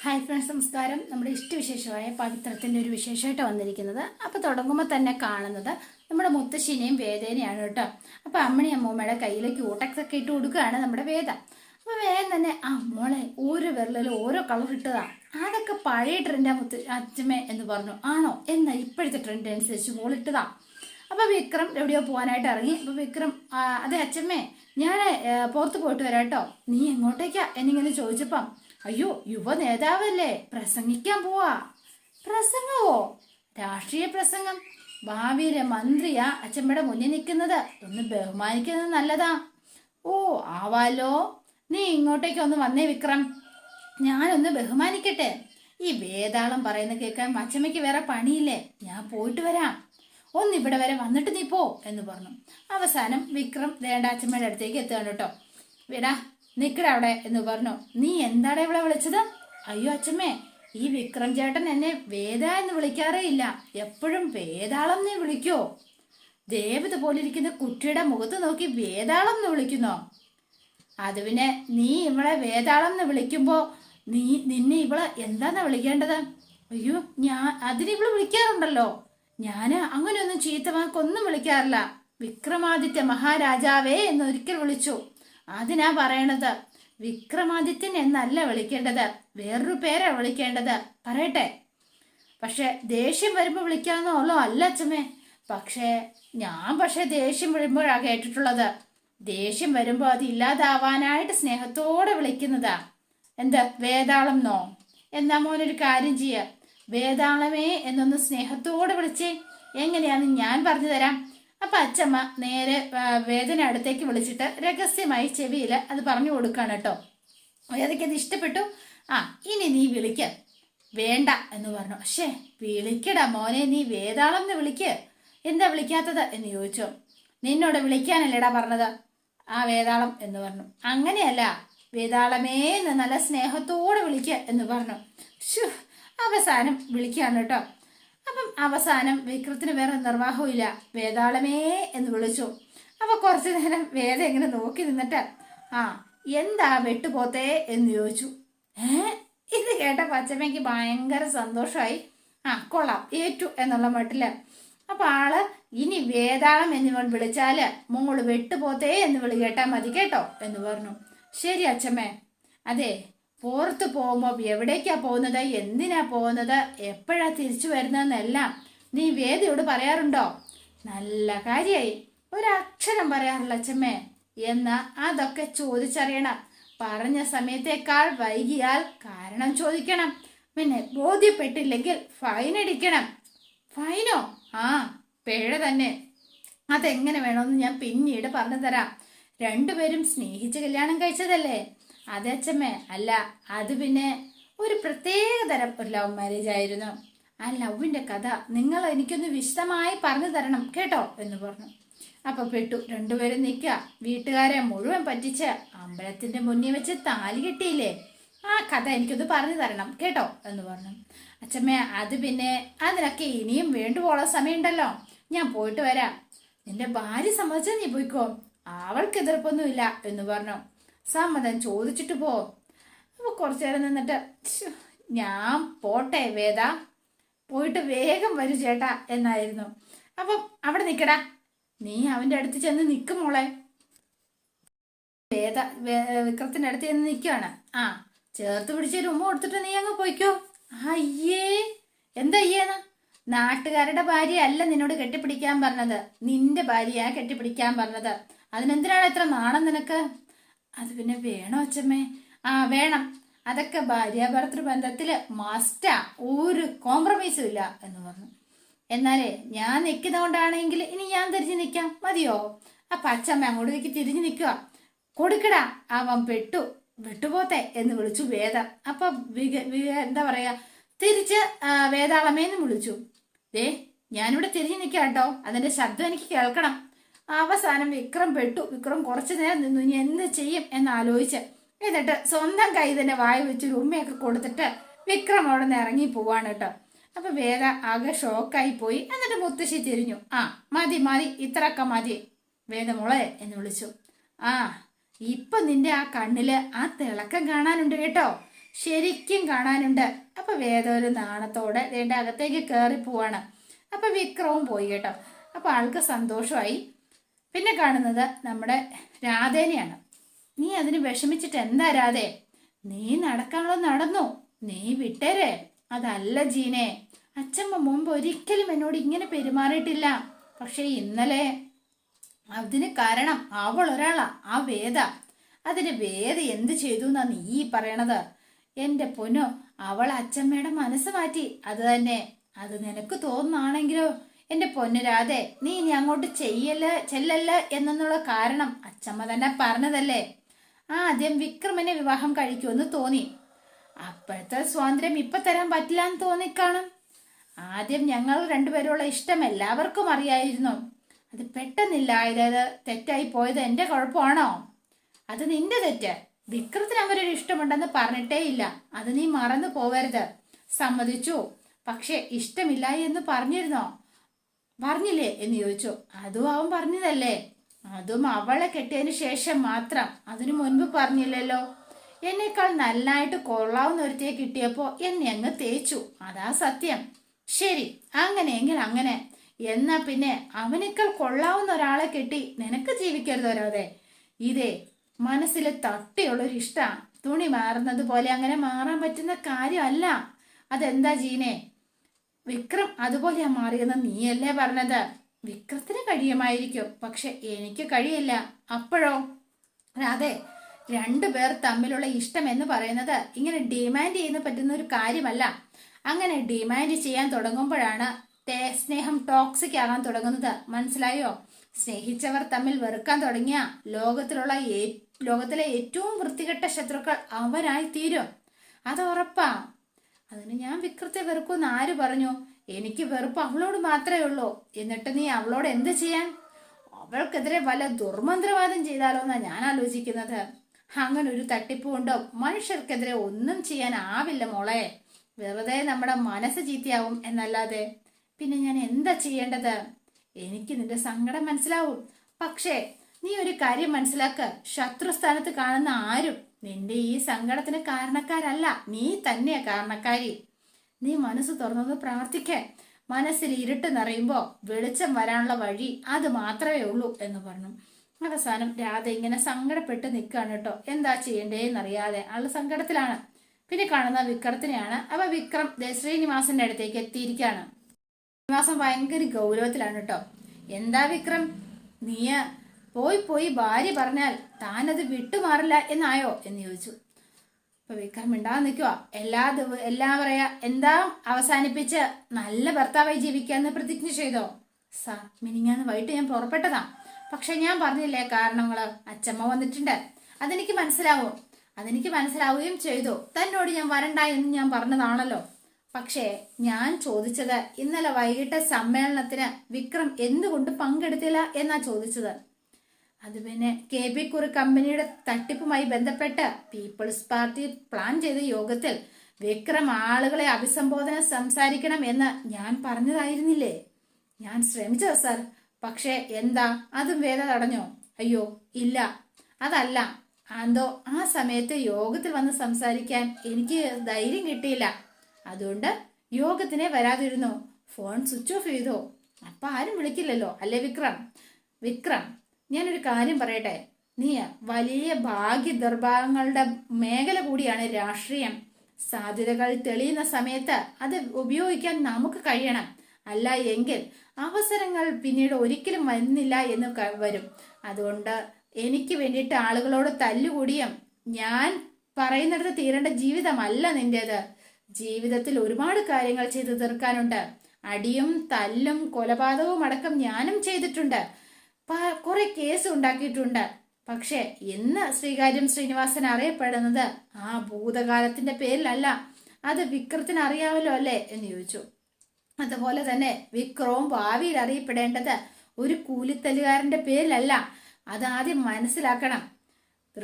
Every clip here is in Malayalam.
ഹായ് ഫ്രണ്ട്സ് നമസ്കാരം. നമ്മുടെ ഇഷ്ടവിശേഷമായ പവിത്രത്തിന്റെ ഒരു വിശേഷമായിട്ട് വന്നിരിക്കുന്നത്. അപ്പോൾ തുടങ്ങുമ്പോൾ തന്നെ കാണുന്നത് നമ്മുടെ മുത്തശ്ശിനെയും വേദേനെയാണ് കേട്ടോ. അപ്പോൾ അമ്മണി അമ്മൂമ്മയുടെ കയ്യിലേക്ക് ഓട്ടക്സ് ഒക്കെ ഇട്ട് കൊടുക്കുകയാണ് നമ്മുടെ വേദ. അപ്പോൾ വേഗം തന്നെ ആ മോളെ ഓരോ വിരലിലും ഓരോ കളർ ഇട്ടതാണ് അതൊക്കെ പഴയ ട്രെൻഡാ മുത്ത അച്ഛമ്മ എന്ന് പറഞ്ഞു. ആണോ? എന്നാൽ ഇപ്പോഴത്തെ ട്രെൻഡ് അനുസരിച്ച് മോളിട്ടതാ അപ്പോൾ വിക്രം എവിടെയോ പോകാനായിട്ട് ഇറങ്ങി. അപ്പോൾ വിക്രം "ആ, അതെ അച്ഛമ്മേ ഞാൻ പുറത്ത് പോയിട്ട് വരാം കേട്ടോ. നീ എങ്ങോട്ടേക്കാ? എന്നിങ്ങനെ ചോദിച്ചപ്പം അയ്യോ യുവ നേതാവല്ലേ പ്രസംഗിക്കാൻ പോവാ. പ്രസംഗമോ? രാഷ്ട്രീയ പ്രസംഗം. ഭാവിയിലെ മന്ത്രിയാ അച്ഛമ്മയുടെ മുന്നിൽ നിൽക്കുന്നത്. ഒന്ന് ബഹുമാനിക്കുന്നത് നല്ലതാ. ഓ ആവാലോ. നീ ഇങ്ങോട്ടേക്ക് ഒന്ന് വന്നേ വിക്രം. ഞാനൊന്ന് ബഹുമാനിക്കട്ടെ. ഈ വേതാളം പറയുന്ന കേൾക്കാൻ അച്ഛമ്മയ്ക്ക് വേറെ പണിയില്ലേ? ഞാൻ പോയിട്ട് വരാം. ഒന്ന് ഇവിടെ വരെ വന്നിട്ട് നീ പോ എന്ന് പറഞ്ഞു. അവസാനം വിക്രം വേണ്ട അച്ഛമ്മയുടെ അടുത്തേക്ക് എത്തുകയാണ് കേട്ടോ. വിടാ. നിക്കട അവിടെ എന്ന് പറഞ്ഞു. നീ എന്താണ് ഇവിടെ വിളിച്ചത്? അയ്യോ അച്ഛമ്മേ ഈ വിക്രം ചേട്ടൻ എന്നെ വേദ എന്ന് വിളിക്കാറേ ഇല്ല. എപ്പോഴും വേതാളം നീ വിളിക്കോ. ദേവത പോലിരിക്കുന്ന കുട്ടിയുടെ മുഖത്ത് നോക്കി വേതാളം എന്ന് വിളിക്കുന്നോ? അത് പിന്നെ നീ ഇവളെ വേതാളം എന്ന് വിളിക്കുമ്പോ നീ നിന്നെ ഇവളെ എന്താന്നാ വിളിക്കേണ്ടത്? അയ്യോ ഞാൻ അതിന് ഇവൾ വിളിക്കാറുണ്ടല്ലോ. ഞാൻ അങ്ങനെയൊന്നും ചീത്ത വാക്കൊന്നും വിളിക്കാറില്ല. വിക്രമാദിത്യ മഹാരാജാവേ എന്ന് ഒരിക്കൽ വിളിച്ചു. അതിനാ പറയണത്? വിക്രമാദിത്യൻ എന്നല്ല വിളിക്കേണ്ടത്. വേറൊരു പേരാ വിളിക്കേണ്ടത്. പറയട്ടെ. പക്ഷെ ദേഷ്യം വരുമ്പോൾ വിളിക്കാമെന്നുള്ളോ അല്ല അച്ഛമ്മേ. പക്ഷേ ഞാൻ പക്ഷേ ദേഷ്യം വരുമ്പോഴാണ് കേട്ടിട്ടുള്ളത്. ദേഷ്യം വരുമ്പോൾ അത് ഇല്ലാതാവാനായിട്ട് സ്നേഹത്തോടെ വിളിക്കുന്നതാ. എന്താ വേതാളം നോ എന്നാ മോനൊരു കാര്യം ചെയ്യ. വേതാളമേ എന്നൊന്ന് സ്നേഹത്തോടെ വിളിച്ചേ. എങ്ങനെയാന്ന് ഞാൻ പറഞ്ഞു തരാം. അപ്പൊ അച്ചമ്മ നേരെ വേദന അടുത്തേക്ക് വിളിച്ചിട്ട് രഹസ്യമായി ചെവിയിൽ അത് പറഞ്ഞു കൊടുക്കാണ് കേട്ടോ. വേദയ്ക്ക് അത് ഇഷ്ടപ്പെട്ടു? ആ ഇനി നീ വിളിക്ക. വേണ്ട എന്ന് പറഞ്ഞു. പക്ഷേ വിളിക്കടാ മോനെ നീ വേതാളം എന്ന് വിളിക്ക്. എന്താ വിളിക്കാത്തത് എന്ന് ചോദിച്ചു. നിന്നോട് വിളിക്കാനല്ലേടാ പറഞ്ഞത്? ആ വേതാളം എന്ന് പറഞ്ഞു. അങ്ങനെയല്ല വേതാളമേ എന്ന് നല്ല സ്നേഹത്തോടെ വിളിക്ക എന്ന് പറഞ്ഞു. അവസാനം വിളിക്കാണ് കേട്ടോ. അപ്പം അവസാനം വിക്രത്തിന് വേറെ നിർവാഹമില്ല വേതാളമേ എന്ന് വിളിച്ചു. അപ്പൊ കുറച്ചു നേരം വേദ ഇങ്ങനെ നോക്കി നിന്നിട്ട് ആ എന്താ വെട്ടുപോത്തേ? എന്ന് ചോദിച്ചു. ഏ? ഇത് കേട്ട പച്ചമ്മയ്ക്ക് ഭയങ്കര സന്തോഷമായി ആ കൊള്ളാം. ഏറ്റു എന്നുള്ള മട്ടിൽ. അപ്പൊ ആൾ ഇനി വേതാളം എന്നിവൻ വിളിച്ചാൽ മോൾ വെട്ടുപോത്തേ? എന്ന് വിളി കേട്ടാ മതി കേട്ടോ എന്ന് പറഞ്ഞു. ശരി അച്ഛമ്മേ. അതെ പുറത്ത് പോകുമ്പോൾ എവിടേക്കാ പോകുന്നത്? എന്തിനാ പോകുന്നത്? എപ്പോഴാ തിരിച്ചു വരുന്നതെന്നെല്ലാം നീ വേദിയോട് പറയാറുണ്ടോ? നല്ല കാര്യായി. ഒരക്ഷരം പറയാറില്ല അച്ഛമ്മേ. എന്ന് അതൊക്കെ ചോദിച്ചറിയണം. പറഞ്ഞ സമയത്തേക്കാൾ വൈകിയാൽ കാരണം ചോദിക്കണം. പിന്നെ ബോധ്യപ്പെട്ടില്ലെങ്കിൽ ഫൈൻ അടിക്കണം. ഫൈനോ ആ പിഴ തന്നെ. അതെങ്ങനെ വേണമെന്ന് ഞാൻ പിന്നീട് പറഞ്ഞു തരാം. രണ്ടുപേരും സ്നേഹിച്ച് കല്യാണം കഴിച്ചതല്ലേ? അതെ അച്ഛമ്മേ. അല്ല അത് പിന്നെ ഒരു പ്രത്യേക തരം ഒരു ലവ് മാരേജ് ആയിരുന്നു. ആ ലവിന്റെ കഥ നിങ്ങൾ എനിക്കൊന്ന് വിശദമായി പറഞ്ഞു തരണം കേട്ടോ എന്ന് പറഞ്ഞു. അപ്പൊ പെട്ടു. രണ്ടുപേരും നിൽക്കുക. വീട്ടുകാരെ മുഴുവൻ പറ്റിച്ച് അമ്പലത്തിന്റെ മുന്നിൽ വെച്ച് താലി കെട്ടിയില്ലേ? ആ കഥ എനിക്കൊന്ന് പറഞ്ഞു തരണം കേട്ടോ എന്ന് പറഞ്ഞു. അച്ഛമ്മേ അത് പിന്നെ അതിനൊക്കെ ഇനിയും വേണ്ടുപോള സമയമുണ്ടല്ലോ. ഞാൻ പോയിട്ട് വരാം. നിന്റെ ഭാര്യ സമ്മതിച്ചാൽ നീ പോയിക്കോ. അവൾക്ക് എതിർപ്പൊന്നുമില്ല എന്ന് പറഞ്ഞു. സമ്മതം ചോദിച്ചിട്ട് പോ. അപ്പൊ കുറച്ചു നേരം നിന്നിട്ട് ഞാൻ പോട്ടെ വേദ. പോയിട്ട് വേഗം വരൂ ചേട്ടാ എന്നായിരുന്നു. അപ്പം അവിടെ നിൽക്കടാ നീ അവന്റെ അടുത്ത് ചെന്ന് നിൽക്കും മോളെ. വേദ വിക്രത്തിന്റെ അടുത്ത് ചെന്ന് നിൽക്കുകയാണ് ആ ചേർത്ത് പിടിച്ചൊരു ഉമ്മ കൊടുത്തിട്ട് നീ അങ്ങ് പോയിക്കോ. അയ്യേ എന്താ അയ്യേന്ന്? നാട്ടുകാരുടെ ഭാര്യ അല്ല നിന്നോട് കെട്ടിപ്പിടിക്കാൻ പറഞ്ഞത്. നിന്റെ ഭാര്യയാ കെട്ടിപ്പിടിക്കാൻ പറഞ്ഞത്. അതിനെന്തിനാണ് എത്ര നാണം നിനക്ക്? അത് പിന്നെ വേണോ അച്ഛമ്മേ? ആ വേണം. അതൊക്കെ ഭാര്യ ഭർത്തൃ ബന്ധത്തിൽ മസ്റ്റാ ഒരു കോംപ്രമൈസും ഇല്ല എന്ന് പറഞ്ഞു. എന്നാലേ ഞാൻ നിൽക്കുന്ന കൊണ്ടാണെങ്കിൽ ഇനി ഞാൻ തിരിഞ്ഞു നിൽക്കാം മതിയോ? അപ്പൊ അച്ഛമ്മ അങ്ങോട്ടേക്ക് തിരിഞ്ഞു നിൽക്കുക കൊടുക്കടാ. അവൻ പെട്ടു. വിട്ടുപോത്തെ എന്ന് വിളിച്ചു വേദ. അപ്പൊ എന്താ പറയാ? തിരിച്ച് വേദാളമേന്ന് വിളിച്ചു. ദേ ഞാനിവിടെ തിരിഞ്ഞു നിൽക്കാം കേട്ടോ അതിന്റെ ശബ്ദം എനിക്ക് കേൾക്കണം. അവസാനം വിക്രം പെട്ടു. വിക്രം കുറച്ചു നേരം നിന്നു. ഇനി എന്ത് ചെയ്യും എന്ന് ആലോചിച്ച് എന്നിട്ട് സ്വന്തം കൈ തന്നെ വായി വെച്ച് ഉമ്മയൊക്കെ കൊടുത്തിട്ട് വിക്രം അവിടെ നിന്ന് ഇറങ്ങി പോവാണ് കേട്ടോ. അപ്പൊ വേദ ആകെ ഷോക്കായി പോയി. എന്നിട്ട് മുത്തശ്ശി തിരിഞ്ഞു. ആ മതി മതി ഇത്രയൊക്കെ മതി. വേദമോളെ എന്ന് വിളിച്ചു. ആ ഇപ്പൊ നിന്റെ ആ കണ്ണിൽ ആ തിളക്കം കാണാനുണ്ട് കേട്ടോ. ശരിക്കും കാണാനുണ്ട്. അപ്പൊ വേദ ഒരു നാണത്തോടെ വേണ്ട അകത്തേക്ക് കയറി പോവാണ്. അപ്പൊ വിക്രവും പോയി കേട്ടോ. അപ്പൊ ആൾക്ക് സന്തോഷമായി. പിന്നെ കാണുന്നത് നമ്മുടെ രാധേനെയാണ്. നീ അതിന് വിഷമിച്ചിട്ട് എന്താ രാധേ? നീ നടക്കാനുള്ള നടന്നു. നീ വിട്ടേരെ. അതല്ല ജീനെ. അച്ഛമ്മ മുമ്പ് ഒരിക്കലും എന്നോട് ഇങ്ങനെ പെരുമാറിയിട്ടില്ല. പക്ഷേ ഇന്നലെ അതിന് കാരണം അവൾ ഒരാളാ ആ വേദ. അതിന് വേദ എന്ത് ചെയ്തു എന്നാ നീ പറയണത്? എന്റെ പൊന്നോ അവൾ അച്ഛമ്മയുടെ മനസ്സ് മാറ്റി. അത് തന്നെ. അത് നിനക്ക് തോന്നുന്നാണെങ്കിലോ എന്റെ പൊന്നുരാതെ നീ ഇനി അങ്ങോട്ട് ചെയ്യല്ല ചെല്ലല്ല എന്നുള്ള കാരണം അച്ചമ്മ തന്നെ പറഞ്ഞതല്ലേ? ആദ്യം വിക്രമനെ വിവാഹം കഴിക്കുമെന്ന് തോന്നി. അപ്പോഴത്തെ സ്വാതന്ത്ര്യം ഇപ്പൊ തരാൻ പറ്റില്ല എന്ന് തോന്നിക്കാണും. ആദ്യം ഞങ്ങൾ രണ്ടുപേരുള്ള ഇഷ്ടം എല്ലാവർക്കും അറിയായിരുന്നു. അത് പെട്ടെന്നില്ലായത് തെറ്റായി പോയത് എന്റെ കുഴപ്പമാണോ? അത് നിന്റെ തെറ്റ്. വിക്രത്തിന് അവരൊരു ഇഷ്ടമുണ്ടെന്ന് പറഞ്ഞിട്ടേ ഇല്ല അത് നീ മറന്നു പോവരുത്. സമ്മതിച്ചു. പക്ഷെ ഇഷ്ടമില്ല എന്ന് പറഞ്ഞിരുന്നോ? പറഞ്ഞില്ലേ എന്ന് ചോദിച്ചു. അതും അവൻ പറഞ്ഞതല്ലേ? അതും അവളെ കെട്ടിയതിന് ശേഷം മാത്രം. അതിനു മുൻപ് പറഞ്ഞില്ലല്ലോ. എന്നേക്കാൾ നന്നായിട്ട് കൊള്ളാവുന്ന ഒരുത്തിയെ കിട്ടിയപ്പോ എന്നെ അങ്ങ് തേച്ചു. അതാ സത്യം. ശരി അങ്ങനെയെങ്കിൽ അങ്ങനെ. എന്നാ പിന്നെ അവനേക്കാൾ കൊള്ളാവുന്ന ഒരാളെ കെട്ടി നിനക്ക് ജീവിക്കരുത് ഒരാതെ ഇതേ മനസ്സിൽ തട്ടിയുള്ളൊരു ഇഷ്ട. തുണി മാറുന്നത് പോലെ അങ്ങനെ മാറാൻ പറ്റുന്ന കാര്യമല്ല. അതെന്താ ജീനെ? വിക്രം അതുപോലെയാ മാറിയെന്ന് നീയല്ലേ പറഞ്ഞത്? വിക്രത്തിന് കഴിയുമായിരിക്കും. പക്ഷെ എനിക്ക് കഴിയില്ല. അപ്പോഴോ? അതെ രണ്ടു പേർ തമ്മിലുള്ള ഇഷ്ടം എന്ന് പറയുന്നത് ഇങ്ങനെ ഡിമാൻഡ് ചെയ്യുന്ന പറ്റുന്ന ഒരു കാര്യമല്ല. അങ്ങനെ ഡിമാൻഡ് ചെയ്യാൻ തുടങ്ങുമ്പോഴാണ് സ്നേഹം ടോക്സിക് ആകാൻ തുടങ്ങുന്നത്. മനസ്സിലായോ? സ്നേഹിച്ചവർ തമ്മിൽ വെറുക്കാൻ തുടങ്ങിയ ലോകത്തിലുള്ള ലോകത്തിലെ ഏറ്റവും വൃത്തികെട്ട ശത്രുക്കൾ അവരായി തീരും അത് ഉറപ്പാ. അതിന് ഞാൻ വിക്രത്തെ വെറുക്കുമെന്ന് ആര് പറഞ്ഞു? എനിക്ക് വെറുപ്പ് അവളോട് മാത്രമേ ഉള്ളൂ. എന്നിട്ട് നീ അവളോട് എന്ത് ചെയ്യാൻ? അവൾക്കെതിരെ വല്ല ദുർമന്ത്രവാദം ചെയ്താലോ എന്നാ ഞാൻ ആലോചിക്കുന്നത്. അങ്ങനെ ഒരു തട്ടിപ്പ് കൊണ്ടോ മനുഷ്യർക്കെതിരെ ഒന്നും ചെയ്യാൻ ആവില്ല മോളെ. വെറുതെ നമ്മുടെ മനസ്സ് ചീത്തയാവും എന്നല്ലാതെ. പിന്നെ ഞാൻ എന്താ ചെയ്യേണ്ടത്? എനിക്ക് നിന്റെ സങ്കടം മനസ്സിലാവും. പക്ഷേ നീ ഒരു കാര്യം മനസ്സിലാക്ക. ശത്രുസ്ഥാനത്ത് കാണുന്ന ആരും നിന്റെ ഈ സങ്കടത്തിന് കാരണക്കാരല്ല. നീ തന്നെയാ കാരണക്കാരി. നീ മനസ്സ് തുറന്നത് പ്രാർത്ഥിക്കേ. മനസ്സിൽ ഇരുട്ട് നിറയുമ്പോ വെളിച്ചം വരാനുള്ള വഴി അത് മാത്രമേ ഉള്ളൂ എന്ന് പറഞ്ഞു. അവസാനം രാധ ഇങ്ങനെ സങ്കടപ്പെട്ട് നിൽക്കുകയാണ് കേട്ടോ. എന്താ ചെയ്യണ്ടേന്നറിയാതെ ആൾ സങ്കടത്തിലാണ്. പിന്നെ കാണുന്ന വിക്രത്തിനെയാണ് അപ്പൊ വിക്രം ശ്രീനിവാസന്റെ അടുത്തേക്ക് എത്തിയിരിക്കുകയാണ് ശ്രീനിവാസൻ ഭയങ്കര ഗൗരവത്തിലാണ് കേട്ടോ. എന്താ വിക്രം? നീ പോയി പോയി ഭാര്യ പറഞ്ഞാൽ താനത് വിട്ടുമാറില്ല എന്നായോ എന്ന് ചോദിച്ചു. അപ്പൊ വിക്രം മിണ്ടാതെ നിൽക്കുക എല്ലാ ദിവ എല്ലാം പറയാ എന്താ അവസാനിപ്പിച്ച് നല്ല ഭർത്താവായി ജീവിക്കാന്ന് പ്രതിജ്ഞ ചെയ്തോ? സാർ മിനിങ്ങാന്ന് വൈകിട്ട് ഞാൻ പുറപ്പെട്ടതാ. പക്ഷെ ഞാൻ പറഞ്ഞില്ലേ കാരണങ്ങൾ? അച്ചമ്മ വന്നിട്ടുണ്ട്. അതെനിക്ക് മനസ്സിലാവും. അതെനിക്ക് മനസ്സിലാവുകയും ചെയ്തു. തന്നോട് ഞാൻ വരണ്ട എന്ന് ഞാൻ പറഞ്ഞതാണല്ലോ. പക്ഷേ ഞാൻ ചോദിച്ചത് ഇന്നലെ വൈകിട്ട് സമ്മേളനത്തിന് വിക്രം എന്തുകൊണ്ട് പങ്കെടുത്തില്ല എന്നാ ചോദിച്ചത്? അത് പിന്നെ കെ ബി കുറി കമ്പനിയുടെ തട്ടിപ്പുമായി ബന്ധപ്പെട്ട് പീപ്പിൾസ് പാർട്ടി പ്ലാൻ ചെയ്ത യോഗത്തിൽ വിക്രം ആളുകളെ അഭിസംബോധന സംസാരിക്കണം എന്ന് ഞാൻ പറഞ്ഞതായിരുന്നില്ലേ? ഞാൻ ശ്രമിച്ചത് സർ പക്ഷേ എന്താ? അതും വേദ തടഞ്ഞോ? അയ്യോ ഇല്ല. അതല്ല. എന്തോ ആ സമയത്ത് യോഗത്തിൽ വന്ന് സംസാരിക്കാൻ എനിക്ക് ധൈര്യം കിട്ടിയില്ല. അതുകൊണ്ട് യോഗത്തിനെ വരാതിരുന്നു? ഫോൺ സ്വിച്ച് ഓഫ് ചെയ്തോ? അപ്പൊ ആരും വിളിക്കില്ലല്ലോ അല്ലേ വിക്രം? വിക്രം ഞാനൊരു കാര്യം പറയട്ടെ? നീ വലിയ ഭാഗ്യ ദുർഭാഗങ്ങളുടെ മേഖല കൂടിയാണ് രാഷ്ട്രീയം. സാധ്യതകൾ തെളിയുന്ന സമയത്ത് അത് ഉപയോഗിക്കാൻ നമുക്ക് കഴിയണം. അല്ല എങ്കിൽ അവസരങ്ങൾ പിന്നീട് ഒരിക്കലും വരുന്നില്ല എന്ന് വരും. അതുകൊണ്ട് എനിക്ക് വേണ്ടിയിട്ട് ആളുകളോട് തല്ലുകൂടിയും ഞാൻ പറയുന്നിടത്ത് തീരേണ്ട ജീവിതമല്ല നിന്റേത്. ജീവിതത്തിൽ ഒരുപാട് കാര്യങ്ങൾ ചെയ്തു തീർക്കാനുണ്ട്. അടിയും തല്ലും കൊലപാതകവും അടക്കം ഞാനും ചെയ്തിട്ടുണ്ട്. കുറെ കേസ് ഉണ്ടാക്കിയിട്ടുണ്ട്. പക്ഷെ ഇന്ന് ശ്രീകാര്യം ശ്രീനിവാസൻ അറിയപ്പെടുന്നത്? ആ ഭൂതകാലത്തിന്റെ പേരിലല്ല. അത് വിക്രത്തിന് അറിയാമല്ലോ അല്ലേ? എന്ന് ചോദിച്ചു. അതുപോലെ തന്നെ വിക്രവും ഭാവിയിൽ അറിയപ്പെടേണ്ടത് ഒരു കൂലിത്തലുകാരന്റെ പേരിലല്ല. അത് ആദ്യം മനസ്സിലാക്കണം.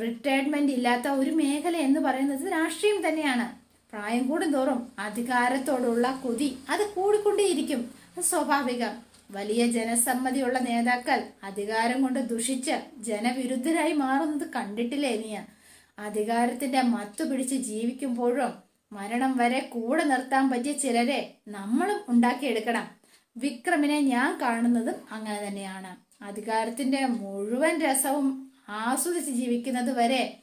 റിട്ടയർമെന്റ് ഇല്ലാത്ത ഒരു മേഖല എന്ന് പറയുന്നത് രാഷ്ട്രീയം തന്നെയാണ്. പ്രായം കൂടുന്തോറും അധികാരത്തോടുള്ള കൊതി അത് കൂടിക്കൊണ്ടേയിരിക്കും. അത് സ്വാഭാവികം. വലിയ ജനസമ്മതിയുള്ള നേതാക്കൾ അധികാരം കൊണ്ട് ദുഷിച്ച് ജനവിരുദ്ധരായി മാറുന്നത് കണ്ടിട്ടില്ലേ നീയ അധികാരത്തിന്റെ മത്തു പിടിച്ച് ജീവിക്കുമ്പോഴും മരണം വരെ കൂടെ നിർത്താൻ പറ്റിയ ചിലരെ നമ്മളും ഉണ്ടാക്കിയെടുക്കണം. വിക്രമിനെ ഞാൻ കാണുന്നതും അങ്ങനെ തന്നെയാണ്. അധികാരത്തിന്റെ മുഴുവൻ രസവും ആസ്വദിച്ച് ജീവിക്കുന്നത് വരെ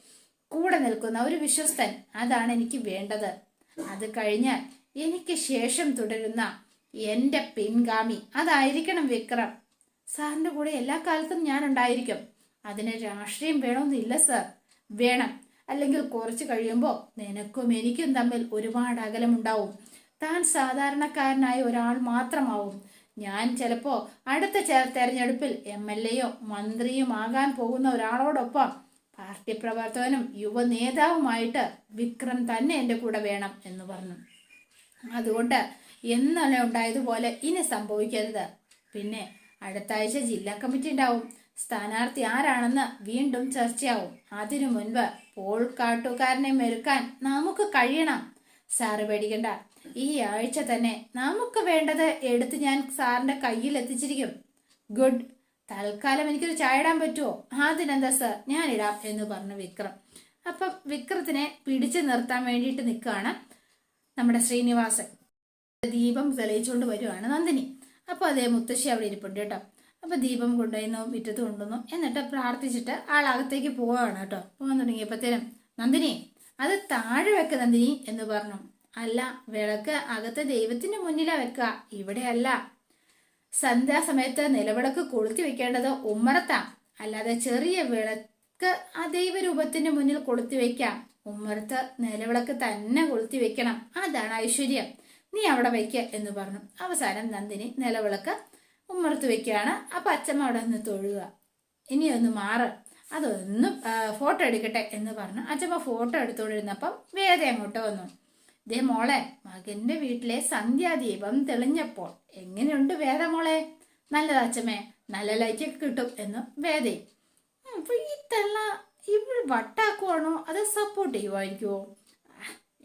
കൂടെ നിൽക്കുന്ന ഒരു വിശ്വസ്തൻ അതാണ് എനിക്ക് വേണ്ടത്. അത് കഴിഞ്ഞാൽ എനിക്ക് ശേഷം തുടരുന്ന എന്റെ പിൻഗാമി. അതായിരിക്കണം വിക്രം. സാറിന്റെ കൂടെ എല്ലാ കാലത്തും ഞാൻ ഉണ്ടായിരിക്കും അതിന് രാഷ്ട്രീയം വേണമെന്നില്ല സർ വേണം. അല്ലെങ്കിൽ കുറച്ച് കഴിയുമ്പോൾ നിനക്കും എനിക്കും തമ്മിൽ ഒരുപാട് അകലമുണ്ടാവും. താൻ സാധാരണക്കാരനായ ഒരാൾ മാത്രമാവും. ഞാൻ ചിലപ്പോ അടുത്ത തെരഞ്ഞെടുപ്പിൽ എം എൽ എയോ മന്ത്രിയും ആകാൻ പോകുന്ന ഒരാളോടൊപ്പം പാർട്ടി പ്രവർത്തകനും യുവ നേതാവുമായിട്ട് വിക്രം തന്നെ എന്റെ കൂടെ വേണം എന്ന് പറഞ്ഞു. അതുകൊണ്ട് ഇന്നലെ ഉണ്ടായതുപോലെ ഇനി സംഭവിക്കരുത്. പിന്നെ അടുത്ത ആഴ്ച ജില്ലാ കമ്മിറ്റി ഉണ്ടാവും. സ്ഥാനാർത്ഥി ആരാണെന്ന് വീണ്ടും ചർച്ചയാവും. അതിനു മുൻപ് പോൾ കാട്ടുകാരനെ മെരുക്കാൻ നമുക്ക് കഴിയണം. സാറ് പേടിക്കണ്ട. ഈ ആഴ്ച തന്നെ നമുക്ക് വേണ്ടത് എടുത്ത് ഞാൻ സാറിന്റെ കയ്യിൽ എത്തിച്ചിരിക്കും. ഗുഡ്. തൽക്കാലം എനിക്കൊരു ചായ ഇടാൻ പറ്റുമോ അതിനെന്താ സർ? ഞാൻ ഇടാം എന്ന് പറഞ്ഞു വിക്രം. അപ്പം വിക്രത്തിനെ പിടിച്ചു നിർത്താൻ വേണ്ടിയിട്ട് നിൽക്കുകയാണ് നമ്മുടെ ശ്രീനിവാസൻ. ദീപം തെളിയിച്ചുകൊണ്ട് വരുവാണ് നന്ദിനി. അപ്പോൾ അതേ മുത്തശ്ശി അവിടെ ഇരിപ്പുണ്ട് കേട്ടോ. അപ്പോൾ ദീപം കൊണ്ടുവന്നു മുറ്റത്ത് കൊണ്ടുവന്നു. എന്നിട്ട് പ്രാർത്ഥിച്ചിട്ട് ആളകത്തേക്ക് പോവാണ് കേട്ടോ. പോകാൻ തുടങ്ങിയപ്പോഴത്തേനും നന്ദിനി അത് താഴെ വെക്ക നന്ദിനി എന്ന് പറഞ്ഞു. അല്ല വിളക്ക് അകത്തെ ദൈവത്തിന്റെ മുന്നിലാ വെക്കുക. ഇവിടെയല്ല. സന്ധ്യാസമയത്ത് നിലവിളക്ക് കൊളുത്തി വെക്കേണ്ടത് ഉമ്മറത്താ. അല്ലാതെ ചെറിയ വിളക്ക് ആ ദൈവരൂപത്തിന്റെ മുന്നിൽ കൊളുത്തി വെക്കാം. ഉമ്മറത്ത് നിലവിളക്ക് തന്നെ കൊളുത്തി വെക്കണം. അതാണ് ഐശ്വര്യം. നീ അവിടെ വയ്ക്ക എന്ന് പറഞ്ഞു. അവസാനം നന്ദിനി നിലവിളക്ക് ഉമ്മറത്ത് വെക്കുകയാണ് അപ്പൊ അച്ഛമ്മ അവിടെ നിന്ന് തൊഴുക. ഇനി ഒന്ന് മാറ്. അതൊന്ന് ഫോട്ടോ എടുക്കട്ടെ എന്ന് പറഞ്ഞു. അച്ഛമ്മ ഫോട്ടോ എടുത്തുകൊണ്ടിരുന്നപ്പം വേദ അങ്ങോട്ട് വന്നു. ദേ മോളെ മകന്റെ വീട്ടിലെ സന്ധ്യാദീപം തെളിഞ്ഞപ്പോൾ എങ്ങനെയുണ്ട് വേദ മോളെ? നല്ലത് അച്ഛമ്മേ നല്ല ലൈറ്റൊക്കെ കിട്ടും എന്ന് വേദയും അപ്പൊ ഈ തെള്ള ഇവൾ വട്ടാക്കുവാണോ? അത് സപ്പോർട്ട് ചെയ്യുമായിരിക്കുമോ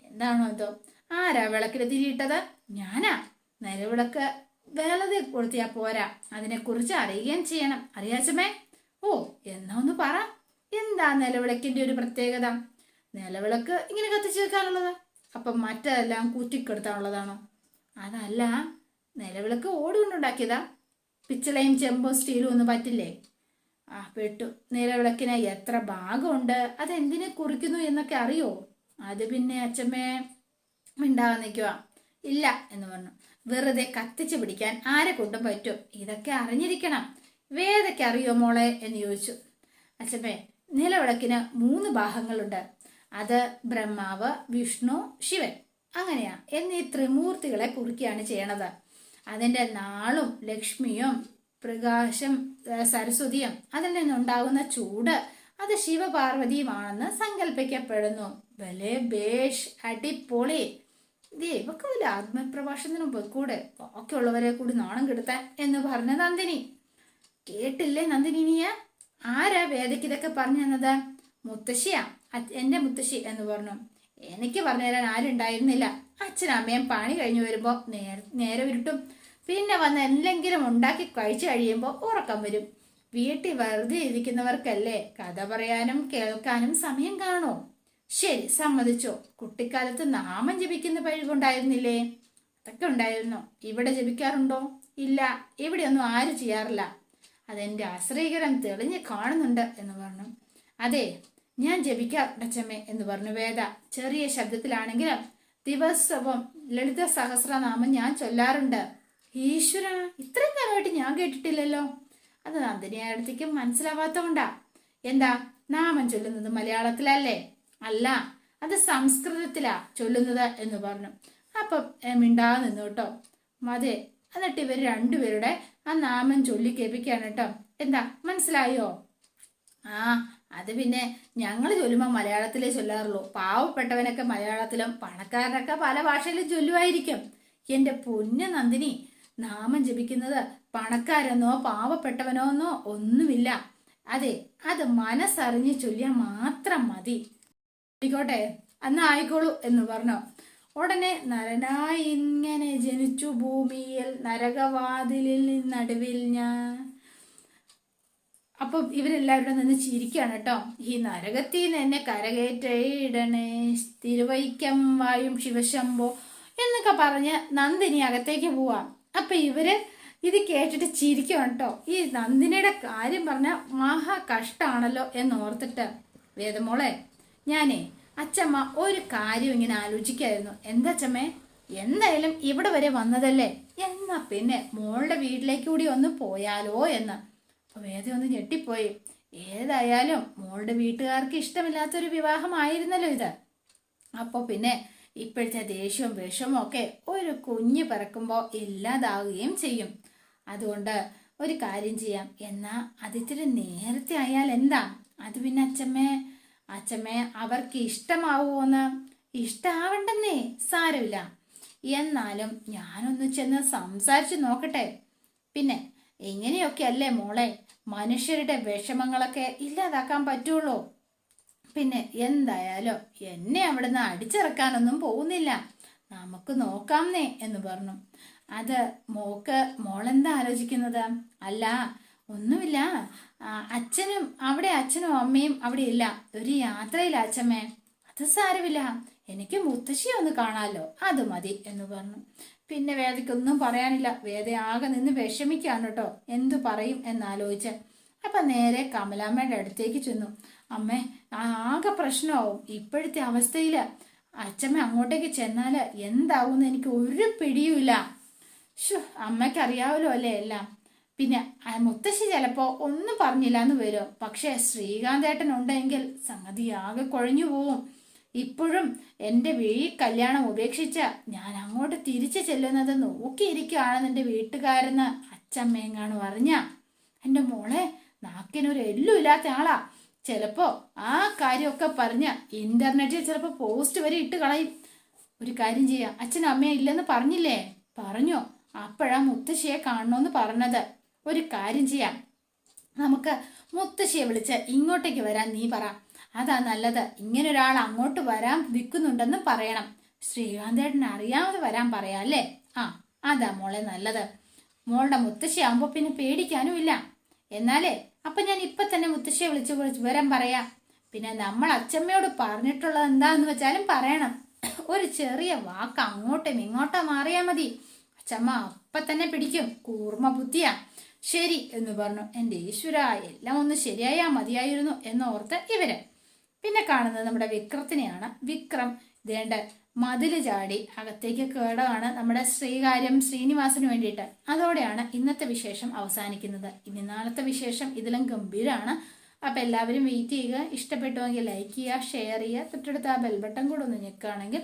എന്താണോ എന്തോ ആരാ വിളക്കിൽ തിരിയിട്ടത് ഞാനാ. നിലവിളക്ക് വേലതെ കൊടുത്തിയാ പോരാ. അതിനെക്കുറിച്ച് അറിയുകയും ചെയ്യണം. അറിയാച്ചമ്മേ? ഓ എന്നാ ഒന്ന് പറ. എന്താ നിലവിളക്കിന്റെ ഒരു പ്രത്യേകത? നിലവിളക്ക് ഇങ്ങനെ കത്തിച്ചു വെക്കാനുള്ളത്? അപ്പം മറ്റെല്ലാം കൂറ്റിക്കെടുത്താനുള്ളതാണോ അതല്ല നിലവിളക്ക് ഓടുകൊണ്ടുണ്ടാക്കിയതാ. പിച്ചളയും ചെമ്പും സ്റ്റീലും ഒന്നും പറ്റില്ലേ? ആ പെട്ടു. നിലവിളക്കിന് എത്ര ഭാഗമുണ്ട്? അതെന്തിനെ കുറിക്കുന്നു എന്നൊക്കെ അറിയോ? അത് പിന്നെ അച്ഛമ്മേ മിണ്ടാകാൻ നിൽക്കുക ഇല്ല എന്ന് പറഞ്ഞു. വെറുതെ കത്തിച്ചു പിടിക്കാൻ ആരെ കൊണ്ടും പറ്റും? ഇതൊക്കെ അറിഞ്ഞിരിക്കണം. വേദയ്ക്ക് അറിയോ മോളെ എന്ന് ചോദിച്ചു. അച്ഛമ്മേ നിലവിളക്കിന് മൂന്ന് ഭാഗങ്ങളുണ്ട്. അത് ബ്രഹ്മാവ് വിഷ്ണു ശിവൻ. അങ്ങനെയാ. എന്നീ ത്രിമൂർത്തികളെ കുറിക്കുകയാണ് ചെയ്യണത്. അതിന്റെ നാളും ലക്ഷ്മിയും പ്രകാശം സരസ്വതിയും അതിൽ നിന്നുണ്ടാകുന്ന ചൂട് അത് ശിവപാർവതിയുമാണെന്ന് സങ്കല്പിക്കപ്പെടുന്നു ഭലേ ബേഷ് അടിപൊളി. ദേ ഇവക്ക് വല്ല ആത്മപ്രഭാഷണത്തിനും കൂടെ ബാക്കിയുള്ളവരെ കൂടി നാണം കെടുത്താൻ എന്ന് പറഞ്ഞ നന്ദിനി. കേട്ടില്ലേ നന്ദിനി ആരാ വേദയ്ക്ക് ഇതൊക്കെ പറഞ്ഞു തന്നത്? മുത്തശ്ശിയാ? എന്റെ മുത്തശ്ശി എന്ന് പറഞ്ഞു. എനിക്ക് പറഞ്ഞു തരാൻ ആരുണ്ടായിരുന്നില്ല അച്ഛനും അമ്മയും പണി കഴിഞ്ഞു വരുമ്പോ നേരെ വിരുട്ടും പിന്നെ വന്ന് എന്തെങ്കിലും ഉണ്ടാക്കി കഴിച്ചു കഴിയുമ്പോൾ ഉറക്കം വരും. വീട്ടിൽ വെറുതെ ഇരിക്കുന്നവർക്കല്ലേ കഥ പറയാനും കേൾക്കാനും സമയം കാണോ. ശരി സമ്മതിച്ചോ. കുട്ടിക്കാലത്ത് നാമം ജപിക്കുന്ന പഴിവുണ്ടായിരുന്നില്ലേ? അതൊക്കെ ഉണ്ടായിരുന്നു. ഇവിടെ ജപിക്കാറുണ്ടോ? ഇല്ല ഇവിടെയൊന്നും ആരും ചെയ്യാറില്ല. അതെന്റെ ആശ്രയകരം തെളിഞ്ഞ് കാണുന്നുണ്ട് എന്ന് പറഞ്ഞു. അതെ ഞാൻ ജപിക്കാറുണ്ട് അച്ഛമ്മേ എന്ന് പറഞ്ഞു വേദ. ചെറിയ ശബ്ദത്തിലാണെങ്കിലും ദിവസവും ലളിത സഹസ്രനാമം ഞാൻ ചൊല്ലാറുണ്ട്. ഈശ്വര ഇത്രയും കാലമായിട്ട് ഞാൻ കേട്ടിട്ടില്ലല്ലോ. അത് നന്ദിനിയടുത്തേക്ക് മനസ്സിലാവാത്തോണ്ടാ എന്താ നാമം ചൊല്ലുന്നത് മലയാളത്തിലല്ലേ? അല്ല അത് സംസ്കൃതത്തിലാ ചൊല്ലുന്നത് എന്ന് പറഞ്ഞു. അപ്പം മിണ്ടാ നിന്നു കേട്ടോ. അതെ എന്നിട്ട് ഇവർ രണ്ടുപേരുടെ ആ നാമം ചൊല്ലി കേട്ടോ. എന്താ മനസ്സിലായോ? ആ അത് പിന്നെ ഞങ്ങൾ ചൊല്ലുമ്പോൾ മലയാളത്തിലേ ചൊല്ലാറുള്ളൂ. പാവപ്പെട്ടവനൊക്കെ മലയാളത്തിലും പണക്കാരനൊക്കെ പല ഭാഷയിലും ചൊല്ലുമായിരിക്കും എന്റെ പൊന്ന നന്ദിനി നാമം ജപിക്കുന്നത് പണക്കാരെന്നോ പാവപ്പെട്ടവനോ എന്നോ ഒന്നുമില്ല. അതെ അത് മനസ്സറിഞ്ഞ് ചൊല്ലിയാൽ മാത്രം മതി. ആയിക്കോട്ടെ അന്ന് ആയിക്കോളൂ എന്ന് പറഞ്ഞു. ഉടനെ നരനായി ഇങ്ങനെ ജനിച്ചു ഭൂമിയിൽ നരകവാതിലിൽ നടുവിൽ ഞാൻ. അപ്പം ഇവരെല്ലാവരും നിന്ന് ചിരിക്കുകയാണ് കേട്ടോ. ഈ നരകത്തിൽ നിന്ന് എന്നെ കരകയറ്റയിടണേ തിരുവൈക്കം വായും ശിവശംഭോ എന്നൊക്കെ പറഞ്ഞ് നന്ദിനി അകത്തേക്ക് പോവാം. അപ്പൊ ഇവർ ഇത് കേട്ടിട്ട് ചിരിക്കുകയാണ് കേട്ടോ. ഈ നന്ദിനിയുടെ കാര്യം പറഞ്ഞ മഹാ കഷ്ടാണല്ലോ എന്നോർത്തിട്ട്. വേദമോളെ ഞാനേ അച്ചമ്മ ഒരു കാര്യം ഇങ്ങനെ ആലോചിക്കായിരുന്നു. എന്താ അച്ചമ്മേ? എന്തായാലും ഇവിടെ വരെ വന്നതല്ലേ? എന്നാ പിന്നെ മോളുടെ വീട്ടിലേക്ക് കൂടി ഒന്ന് പോയാലോ എന്ന്. അപ്പോൾ വേദ ഒന്ന് ഞെട്ടിപ്പോയി. ഏതായാലും മോളുടെ വീട്ടുകാർക്ക് ഇഷ്ടമില്ലാത്തൊരു വിവാഹമായിരുന്നല്ലോ ഇത്. അപ്പോൾ പിന്നെ ഇപ്പോഴത്തെ ദേഷ്യവും വിഷമവും ഒക്കെ ഒരു കുഞ്ഞ് പിറക്കുമ്പോൾ ഇല്ലാതാവുകയും ചെയ്യും. അതുകൊണ്ട് ഒരു കാര്യം ചെയ്യാം. എന്നാ അതിത്തിരി നേരത്തെ ആയാൽ എന്താ? അത് പിന്നെ അച്ഛമ്മേ അച്ഛമ്മേ അവർക്ക് ഇഷ്ടമാവുമോന്ന് ഇഷ്ടാവണ്ടെന്നേ സാരമില്ല. എന്നാലും ഞാനൊന്ന് ചെന്ന് സംസാരിച്ചു നോക്കട്ടെ. പിന്നെ എങ്ങനെയൊക്കെ അല്ലേ മോളെ? മനുഷ്യരുടെ വിഷമങ്ങളൊക്കെ ഇല്ലാതാക്കാൻ പറ്റുള്ളൂ. പിന്നെ എന്തായാലും എന്നെ അവിടുന്ന് അടിച്ചിറക്കാനൊന്നും പോകുന്നില്ല. നമുക്ക് നോക്കാംന്നേ എന്ന് പറഞ്ഞു. അത് മോക്ക് മോളെന്താ ആലോചിക്കുന്നത്? അല്ല ഒന്നുമില്ല. അച്ഛനും അവിടെ അച്ഛനും അമ്മയും അവിടെ ഇല്ല. ഒരു യാത്രയില്ല അച്ഛമ്മേ. അത് സാരമില്ല. എനിക്ക് മുത്തശ്ശിയെ ഒന്ന് കാണാമല്ലോ അത് മതി എന്ന് പറഞ്ഞു. പിന്നെ വേദയ്ക്കൊന്നും പറയാനില്ല. വേദ ആകെ നിന്ന് വിഷമിക്കാണ് കേട്ടോ. എന്തു പറയും എന്നാലോചിച്ച്. അപ്പൊ നേരെ കമലാമ്മയുടെ അടുത്തേക്ക് ചെന്നു. അമ്മേ ആകെ പ്രശ്നമാവും. ഇപ്പോഴത്തെ അവസ്ഥയിൽ അച്ഛമ്മ അങ്ങോട്ടേക്ക് ചെന്നാൽ എന്താവും എനിക്ക് ഒരു പിടിയുമില്ല. ഷു അമ്മയ്ക്ക് അറിയാവല്ലോ അല്ലേ എല്ലാം. പിന്നെ മുത്തശ്ശി ചിലപ്പോ ഒന്നും പറഞ്ഞില്ല എന്ന് വരും. പക്ഷെ ശ്രീകാന്തേട്ടൻ ഉണ്ടെങ്കിൽ സംഗതി ആകെ കുഴഞ്ഞു പോവും. ഇപ്പോഴും എന്റെ വീ കല്യാണം ഉപേക്ഷിച്ച ഞാൻ അങ്ങോട്ട് തിരിച്ചു ചെല്ലുന്നത് നോക്കിയിരിക്കുകയാണെന്ന് എന്റെ വീട്ടുകാരെന്ന് അച്ചമ്മയെങ്ങാണ് പറഞ്ഞ എന്റെ മോളെ നാക്കിനൊരു എല്ലും ഇല്ലാത്ത ആളാ. ചിലപ്പോ ആ കാര്യമൊക്കെ പറഞ്ഞ ഇന്റർനെറ്റിൽ ചിലപ്പോ പോസ്റ്റ് വരെ ഇട്ട് കളയും. ഒരു കാര്യം ചെയ്യാം. അച്ഛനും അമ്മയും ഇല്ലെന്ന് പറഞ്ഞില്ലേ? പറഞ്ഞോ. അപ്പോഴാ മുത്തശ്ശിയെ കാണണമെന്ന് പറഞ്ഞത്. ഒരു കാര്യം ചെയ്യാം. നമുക്ക് മുത്തശ്ശിയെ വിളിച്ച് ഇങ്ങോട്ടേക്ക് വരാൻ നീ പറ. അതാ നല്ലത്. ഇങ്ങനെ ഒരാൾ അങ്ങോട്ട് വരാൻ നിൽക്കുന്നുണ്ടെന്ന് പറയണം. ശ്രീകാന്തേട്ടന് അറിയാതെ വരാൻ പറയാം അല്ലേ? ആ അതാ മോളെ നല്ലത്. മോളുടെ മുത്തശ്ശി ആകുമ്പോ പിന്നെ പേടിക്കാനും ഇല്ല. എന്നാലേ അപ്പൊ ഞാൻ ഇപ്പൊ തന്നെ മുത്തശ്ശിയെ വിളിച്ചു വിളിച്ച് വിവരം പറയാം. പിന്നെ നമ്മൾ അച്ചമ്മയോട് പറഞ്ഞിട്ടുള്ളത് എന്താന്ന് വെച്ചാലും പറയണം. ഒരു ചെറിയ വാക്ക് അങ്ങോട്ടും ഇങ്ങോട്ടും മാറിയാൽ മതി. അച്ചമ്മ അപ്പ തന്നെ പിടിക്കും. കൂർമ്മ ബുദ്ധിയാ. ശരി എന്ന് പറഞ്ഞു. എന്റെ ഈശ്വര എല്ലാം ഒന്ന് ശരിയായാ മതിയായിരുന്നു എന്നോർത്ത് ഇവർ. പിന്നെ കാണുന്നത് നമ്മുടെ വിക്രത്തിനെയാണ്. വിക്രം ദേണ്ട മതിൽ ചാടി അകത്തേക്ക് കേടാണ് നമ്മുടെ ശ്രീകാര്യം ശ്രീനിവാസന് വേണ്ടിയിട്ട്. അതോടെയാണ് ഇന്നത്തെ വിശേഷം അവസാനിക്കുന്നത്. ഇനി നാളത്തെ വിശേഷം ഇതിലും ഗംഭീരമാണ് അപ്പം എല്ലാവരും വെയിറ്റ് ചെയ്യുക. ഇഷ്ടപ്പെട്ടുവെങ്കിൽ ലൈക്ക് ചെയ്യുക ഷെയർ ചെയ്യുക. തൊട്ടടുത്ത് ആ ബെൽബട്ടൺ കൂടെ ഒന്ന് ഞെക്കുകയാണെങ്കിൽ